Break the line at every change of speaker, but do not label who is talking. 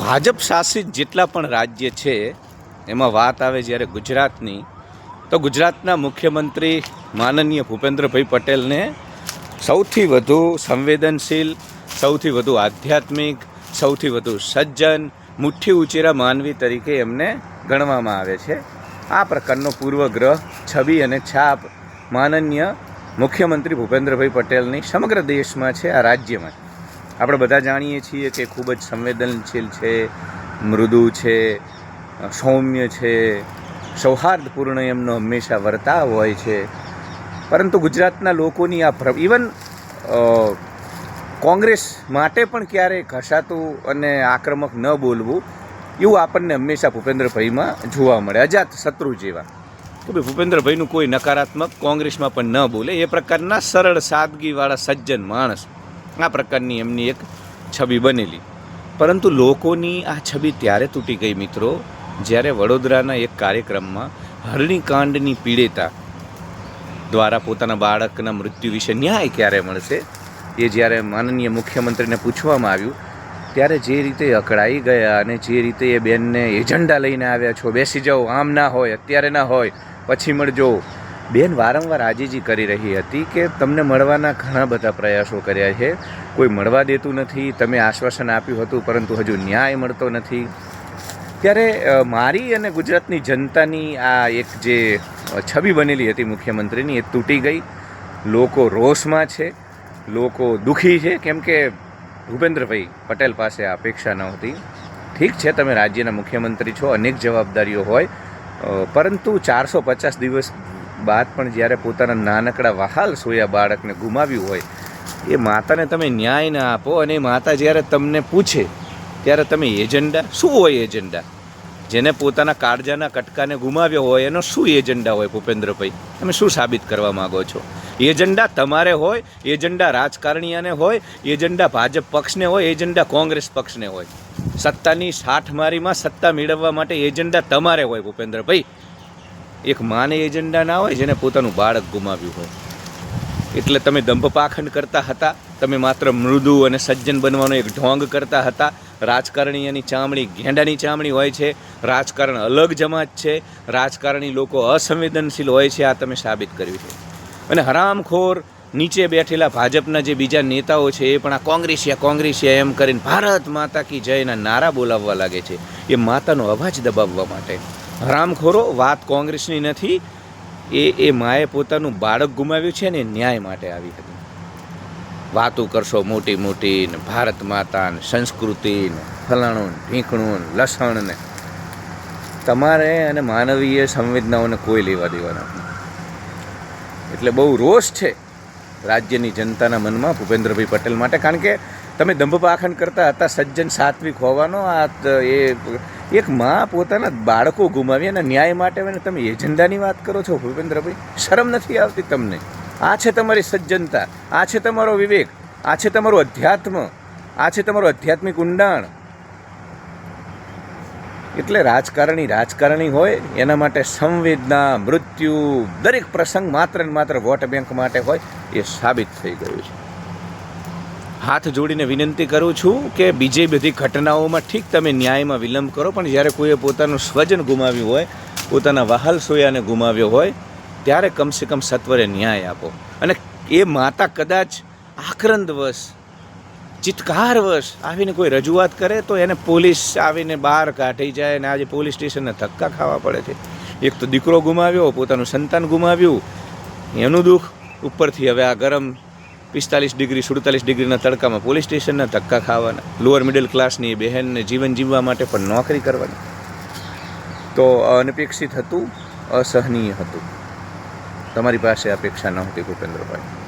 ભાજપ શાસિત જેટલા પણ રાજ્ય છે, એમાં વાત આવે જ્યારે ગુજરાતની, તો ગુજરાતના મુખ્યમંત્રી માનનીય ભૂપેન્દ્રભાઈ પટેલને સૌથી વધુ સંવેદનશીલ, સૌથી વધુ આધ્યાત્મિક, સૌથી વધુ સજ્જન, મુઠ્ઠી ઉચેરા માનવી તરીકે એમને ગણવામાં આવે છે. આ પ્રકારનો પૂર્વગ્રહ, છબી અને છાપ માનનીય મુખ્યમંત્રી ભૂપેન્દ્રભાઈ પટેલની સમગ્ર દેશમાં છે, આ રાજ્યમાં. આપણે બધા જાણીએ છીએ કે ખૂબ જ સંવેદનશીલ છે, મૃદુ છે, સૌમ્ય છે, સૌહાર્દપૂર્ણ એમનો હંમેશા વર્તાવ હોય છે. પરંતુ ગુજરાતના લોકોની આ ઇવન કોંગ્રેસ માટે પણ ક્યારેય ઘસાતું અને આક્રમક ન બોલવું, એવું આપણને હંમેશા ભૂપેન્દ્રભાઈમાં જોવા મળે. અજાત શત્રુ જેવા. તો ભાઈ ભૂપેન્દ્રભાઈનું કોઈ નકારાત્મક કોંગ્રેસમાં પણ ન બોલે. એ પ્રકારના સરળ સાદગીવાળા સજ્જન માણસ. આ પ્રકારની એમની એક છબી બનેલી. પરંતુ લોકોની આ છબી ત્યારે તૂટી ગઈ મિત્રો, જ્યારે વડોદરાના એક કાર્યક્રમમાં હરણીકાંડની પીડિતા દ્વારા પોતાના બાળકના મૃત્યુ વિશે ન્યાય ક્યારે મળશે, એ જ્યારે માનનીય મુખ્યમંત્રીને પૂછવામાં આવ્યું, ત્યારે જે રીતે અકળાઈ ગયા અને જે રીતે એ બેનને એજન્ડા લઈને આવ્યા, છો બેસી જાઓ, આમ ના હોય, અત્યારે ના હોય, પછી મળજો. બેન વારંવાર આજીજી કરી રહી હતી કે તમને મળવાના ઘણા બધા પ્રયાસો કર્યા છે. કોઈ મળવા દેતું નથી, તમે આશ્વાસન આપ્યું હતું, પરંતુ હજુ ન્યાય મળતો નથી. ત્યારે મારી અને ગુજરાતની જનતાની આ એક જે છબી બનેલી હતી મુખ્યમંત્રીની, એ તૂટી ગઈ. લોકો રોષમાં છે, લોકો દુઃખી છે, કેમ કે ભૂપેન્દ્રભાઈ પટેલ પાસે આ અપેક્ષા નહોતી. ઠીક છે, તમે રાજ્યના મુખ્યમંત્રી છો, અનેક જવાબદારીઓ હોય પરંતુ ચારસો પચાસ દિવસ બાદ પણ જ્યારે પોતાના નાનકડા વહાલ સોયા બાળકને ગુમાવ્યું હોય, એ માતાને તમે ન્યાય ના આપો અને એ માતા જ્યારે તમને પૂછે, ત્યારે તમે એજન્ડા? શું હોય એજન્ડા? જેને પોતાના કાળજાના કટકાને ગુમાવ્યો હોય, એનો શું એજન્ડા હોય ભૂપેન્દ્રભાઈ? તમે શું સાબિત કરવા માગો છો? એજન્ડા તમારે હોય, એજન્ડા રાજકારણીયાને હોય, એજન્ડા ભાજપ પક્ષને હોય, એજન્ડા કોંગ્રેસ પક્ષને હોય. સત્તાની સાઠમારીમાં સત્તા મેળવવા માટે એજન્ડા તમારે હોય ભૂપેન્દ્રભાઈ. એક માને એજન્ડા ના હોય જેને પોતાનું બાળક ગુમાવ્યું હોય. એટલે તમે દંભ પાખંડ કરતા હતા, તમે માત્ર મૃદુ અને સજ્જન બનવાનો એક ઢોંગ કરતા હતા. રાજકારણીની ચામડી ગેંડાની ચામડી હોય છે, રાજકારણ અલગ જમાત છે, રાજકારણી લોકો અસંવેદનશીલ હોય છે, આ તમે સાબિત કર્યું છે. અને હરામખોર નીચે બેઠેલા ભાજપના જે બીજા નેતાઓ છે, એ પણ આ કોંગ્રેસિયા કોંગ્રેસિયા એમ કરીને ભારત માતા કી જયના નારા બોલાવવા લાગે છે. એ માતાનો અવાજ દબાવવા માટે. હરામખોરો વાત કોંગ્રેસની નથી. એ એ માએ પોતાનું બાળક ગુમાવ્યું છે ને ન્યાય માટે આવી હતી. વાતો કરશો મોટી મોટી ને ભારત માતા ને સંસ્કૃતિ ને ફલાણું ઢીંકણું લસણ ને. તમારે અને માનવીય સંવેદનાઓને કોઈ લેવા દેવા નથી. એટલે બહુ રોષ છે રાજ્યની જનતાના મનમાં ભૂપેન્દ્રભાઈ પટેલ માટે. કારણ કે તમે દંભ કરતા હતા, સજ્જન સાત્વિક હોવાનો, આ એ એક માં પોતાના બાળકો ગુમાવી અને ન્યાય માટે તમે એજન્ડાની વાત કરો છો ભૂપેન્દ્રભાઈ? શરમ નથી આવતી તમને? આ છે તમારી સજ્જનતા, આ છે તમારો વિવેક, આ છે તમારું અધ્યાત્મ, આ છે તમારું આધ્યાત્મિક ઊંડાણ. એટલે રાજકારણી રાજકારણી હોય, એના માટે સંવેદના, મૃત્યુ, દરેક પ્રસંગ માત્ર ને માત્ર વોટ બેંક માટે હોય, એ સાબિત થઈ ગયું છે. હાથ જોડીને વિનંતી કરું છું કે બીજી બધી ઘટનાઓમાં ઠીક તમે ન્યાયમાં વિલંબ કરો, પણ જ્યારે કોઈએ પોતાનું સ્વજન ગુમાવ્યું હોય, પોતાના વહાલ સોયાને ગુમાવ્યો હોય, ત્યારે કમસે કમ સત્વરે ન્યાય આપો. અને એ માતા કદાચ આક્રંદવશ, ચિત્કારવશ આવીને કોઈ રજૂઆત કરે, તો એને પોલીસ આવીને બહાર કાઢી જાય અને આજે પોલીસ સ્ટેશનને ધક્કા ખાવા પડે છે. એક તો દીકરો ગુમાવ્યો, પોતાનું સંતાન ગુમાવ્યું. એનું દુઃખ ઉપરથી હવે આ ગરમ પિસ્તાલીસ ડિગ્રી, સુડતાલીસ ડિગ્રીના તડકામાં પોલીસ સ્ટેશનના ધક્કા ખાવાના. લોઅર મિડલ ક્લાસની બહેનને જીવન જીવવા માટે પણ નોકરી કરવાની. તો અનપેક્ષિત હતું, અસહનીય હતું. તમારી પાસે અપેક્ષા નહોતી ભૂપેન્દ્રભાઈ.